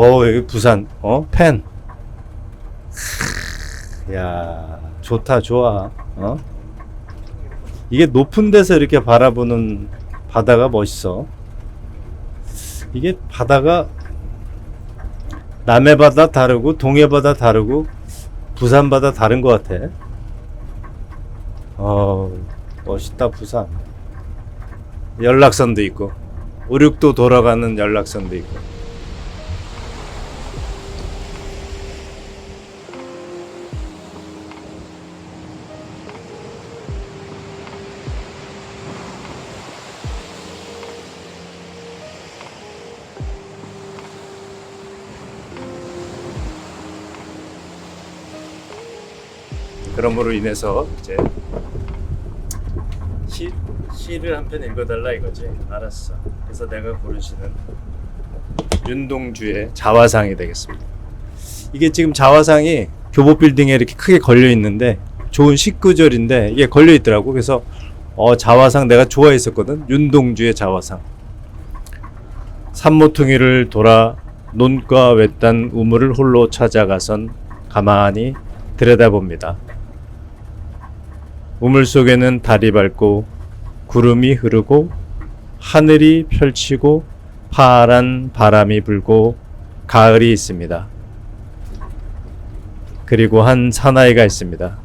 어 여기 부산 어 펜. 야 좋다 좋아 어 이게 높은 데서 이렇게 바라보는 바다가 멋있어. 이게 바다가 남해 바다 다르고 동해 바다 다르고 부산 바다 다른 것 같아. 어 멋있다 부산. 연락선도 있고 우륙도 돌아가는 연락선도 있고. 그럼으로 인해서 이제 시, 시를 한 편 읽어달라 이거지. 알았어. 그래서 내가 고르시는 윤동주의 자화상이 되겠습니다. 이게 지금 자화상이 교보 빌딩에 이렇게 크게 걸려 있는데 좋은 식구절인데 이게 걸려 있더라고. 그래서 어 자화상 내가 좋아했었거든. 윤동주의 자화상. 산모퉁이를 돌아 논과 외딴 우물을 홀로 찾아가선 가만히 들여다봅니다. 우물 속에는 달이 밝고 구름이 흐르고 하늘이 펼치고 파란 바람이 불고 가을이 있습니다. 그리고 한 사나이가 있습니다.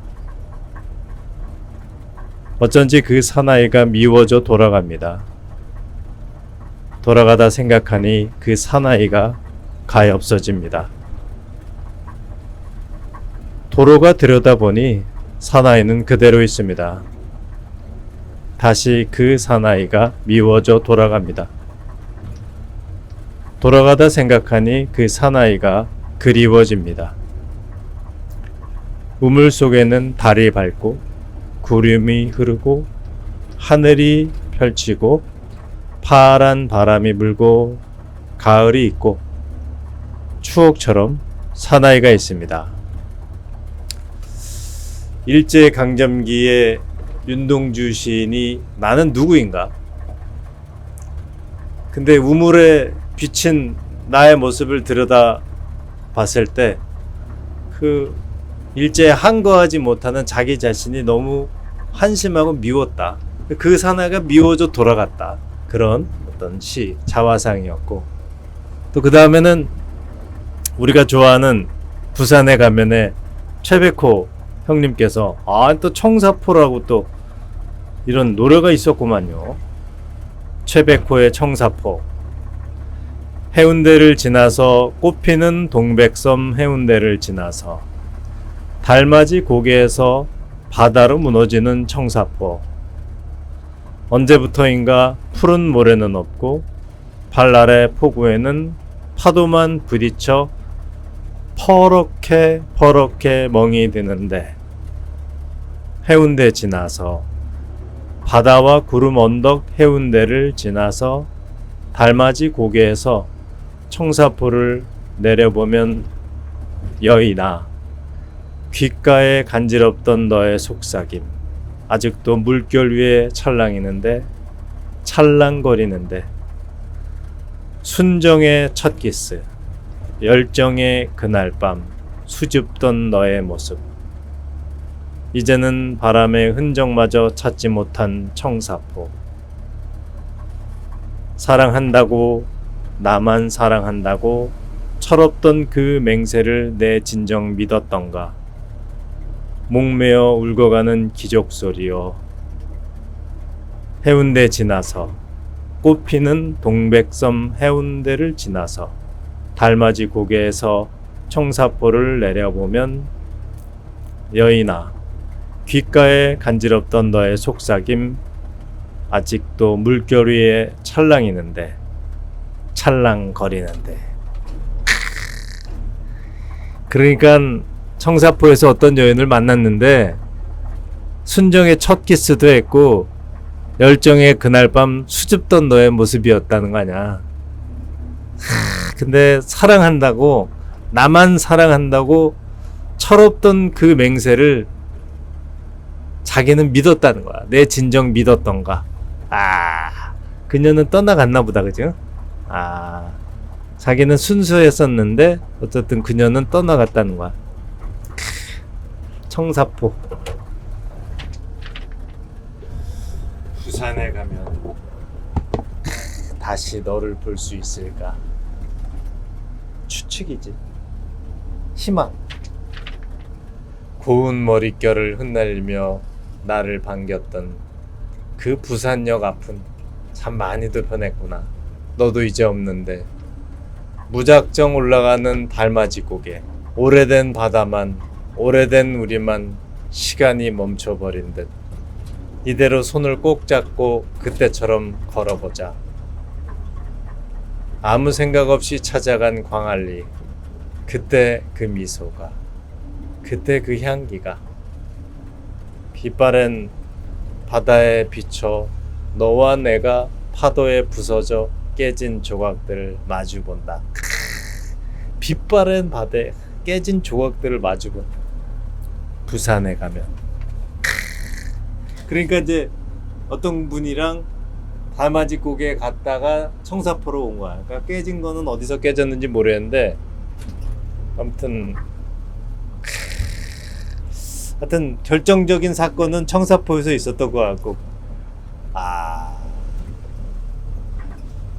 어쩐지 그 사나이가 미워져 돌아갑니다. 돌아가다 생각하니 그 사나이가 가히 없어집니다. 도로가 들여다보니 사나이는 그대로 있습니다. 다시 그 사나이가 미워져 돌아갑니다. 돌아가다 생각하니 그 사나이가 그리워집니다. 우물 속에는 달이 밝고 구름이 흐르고 하늘이 펼치고 파란 바람이 불고 가을이 있고 추억처럼 사나이가 있습니다. 일제 강점기에 윤동주 시인이 나는 누구인가? 근데 우물에 비친 나의 모습을 들여다 봤을 때 그 일제에 한거하지 못하는 자기 자신이 너무 한심하고 미웠다. 그 사나이가 미워져 돌아갔다. 그런 어떤 시 자화상이었고 또 그 다음에는 우리가 좋아하는 부산에 가면에 최백호 형님께서 아 또 청사포라고 또 이런 노래가 있었구만요. 최백호의 청사포. 해운대를 지나서 꽃피는 동백섬 해운대를 지나서 달맞이 고개에서 바다로 무너지는 청사포. 언제부터인가 푸른 모래는 없고 발 아래 폭우에는 파도만 부딪혀 퍼렇게 퍼렇게 멍이 드는데 해운대 지나서 바다와 구름 언덕 해운대를 지나서 달맞이 고개에서 청사포를 내려보면 여인아 귓가에 간지럽던 너의 속삭임 아직도 물결 위에 찰랑이는데 찰랑거리는데. 순정의 첫 키스 열정의 그날 밤 수줍던 너의 모습 이제는 바람의 흔적마저 찾지 못한 청사포. 사랑한다고 나만 사랑한다고 철없던 그 맹세를 내 진정 믿었던가. 목매어 울고가는 기적 소리여. 해운대 지나서 꽃피는 동백섬 해운대를 지나서 달맞이 고개에서 청사포를 내려보면 여인아 귓가에 간지럽던 너의 속삭임 아직도 물결 위에 찰랑이는데 찰랑거리는데 그러니까 청사포에서 어떤 여인을 만났는데 순정의 첫 키스도 했고 열정의 그날 밤 수줍던 너의 모습이었다는 거 아니야. 하, 근데 사랑한다고 나만 사랑한다고 철없던 그 맹세를 자기는 믿었다는 거야. 내 진정 믿었던가. 아, 그녀는 떠나갔나 보다, 그죠? 아, 자기는 순수했었는데 어쨌든 그녀는 떠나갔다는 거야. 크, 청사포. 부산에 가면 크, 다시 너를 볼 수 있을까? 추측이지. 희망. 고운 머릿결을 흩날리며 나를 반겼던 그 부산역 앞은 참 많이도 변했구나. 너도 이제 없는데. 무작정 올라가는 달맞이 고개. 오래된 바다만, 오래된 우리만 시간이 멈춰버린 듯. 이대로 손을 꼭 잡고 그때처럼 걸어보자. 아무 생각 없이 찾아간 광안리. 그때 그 미소가. 그때 그 향기가. 빛바랜 바다에 비쳐 너와 내가 파도에 부서져 깨진 조각들을 마주 본다. 빛바랜 바다에 깨진 조각들을 마주본 부산에 가면. 그러니까 이제 어떤 분이랑 달맞이 고개 갔다가 청사포로 온 거야. 그러니까 깨진 거는 어디서 깨졌는지 모르겠는데 아무튼 하여튼 결정적인 사건은 청사포에서 있었던 것 같고. 아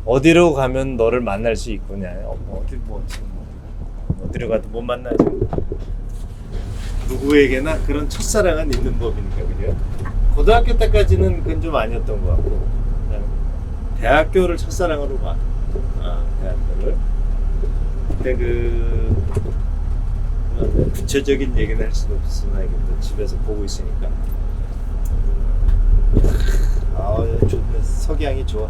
어디로 가면 너를 만날 수 있구냐. 어, 뭐 어디 뭐 지금 뭐. 어디로 가도 못 만나지. 누구에게나 그런 첫사랑은 있는 법이니까 그죠? 고등학교 때까지는 그건 좀 아니었던 것 같고. 대학교를 첫사랑으로 봐. 아, 대학교를. 그때 그 구체적인 얘기는 할 수는 없으나 또 집에서 보고 있으니까. 아 좋네 석양이 좋아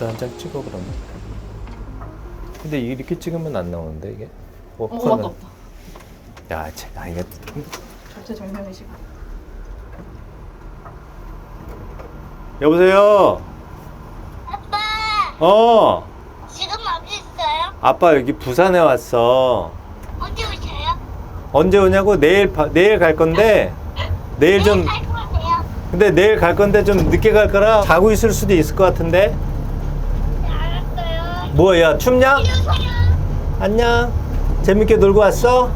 이것도 한장 찍어 그러면 근데 이렇게 찍으면 안 나오는데 이게 뭐 어, 폰은- 맞다, 맞다. 야, 쟤, 아 이게 절제 정면의 시간. 여보세요. 아빠 어, 지금 어디 있어요? 아빠 여기 부산에 왔어. 언제 오셔요? 언제 오냐고 내일 바- 내일 갈 건데 내일 좀 갈 거예요. 근데 내일 갈 건데 좀 늦게 갈 거라 자고 있을 수도 있을 것 같은데. 뭐야 춥냐? 안녕. 재밌게 놀고 왔어?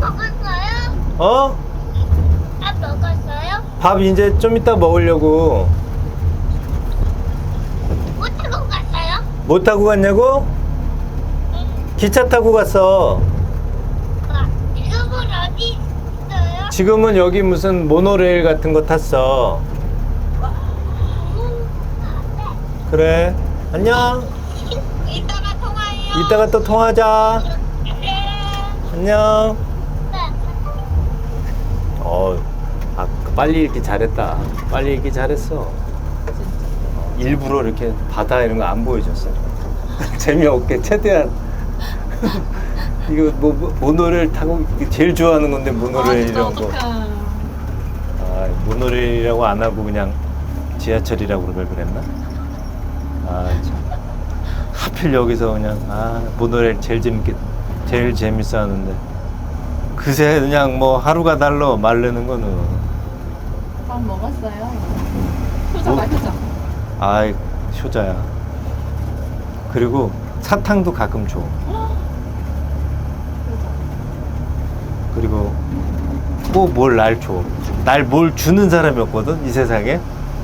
먹었어요? 어? 밥 먹었어요? 밥 이제 좀 이따 먹으려고. 못 타고 갔어요? 뭐 타고 갔냐고? 응. 기차 타고 갔어. 아, 지금은 어디 있어요? 지금은 여기 무슨 모노레일 같은 거 탔어. 음, 그래. 안녕. 네. 이따가 통화해요. 이따가 또 통화하자. 네. 안녕. 네. 어, 아, 빨리 읽기 잘했다. 빨리 읽기 잘했어. 일부러 이렇게 바다 이런 거 안 보여줬어. 재미없게 최대한. 이거 뭐, 뭐 모노레일 타고 제일 좋아하는 건데 진짜 이런 거. 아, 모노레일이라고 안 하고 그냥 지하철이라고 그걸 그랬나? 아, 참. 하필 여기서 그냥 아, 모노레일 제일 재밌게 제일 재밌어 하는데 그새 그냥 뭐 하루가 달러 말르는 거는 밥 먹었어요. 소자 뭐? 마시자. 아이 효자야. 그리고 사탕도 가끔 줘. 그리고 꼭 뭘 날 줘. 날 뭘 주는 사람이 없거든 이 세상에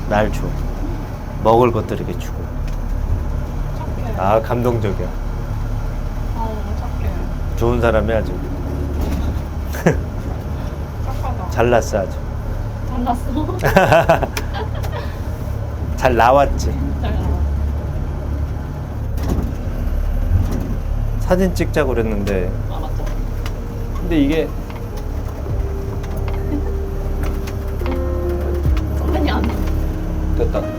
날 줘. 먹을 것들 이렇게 주고. 아 감동적이야. 아 착해. 좋은 사람이 아주 착하다. 잘났어 아주. 잘났어. 잘 나왔지. 잘. 사진 찍자고 그랬는데 아 맞죠. 근데 이게 선배님 안 돼. 됐다.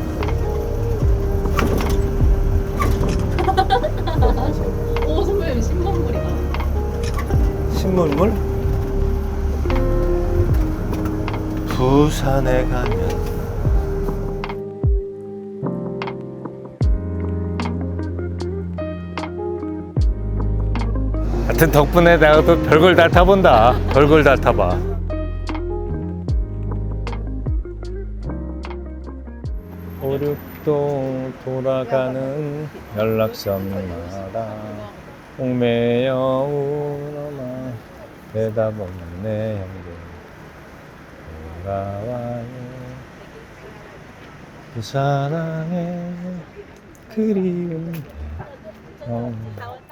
신문물? 부산에 가면. 하여튼 덕분에 내가 또 별걸 다 타본다. 별걸 다 타봐. 오륙동 돌아가는 연락선마다 옥매여 우러나 대답 없네 형들 돌아와요 그 사랑의 그리움 어.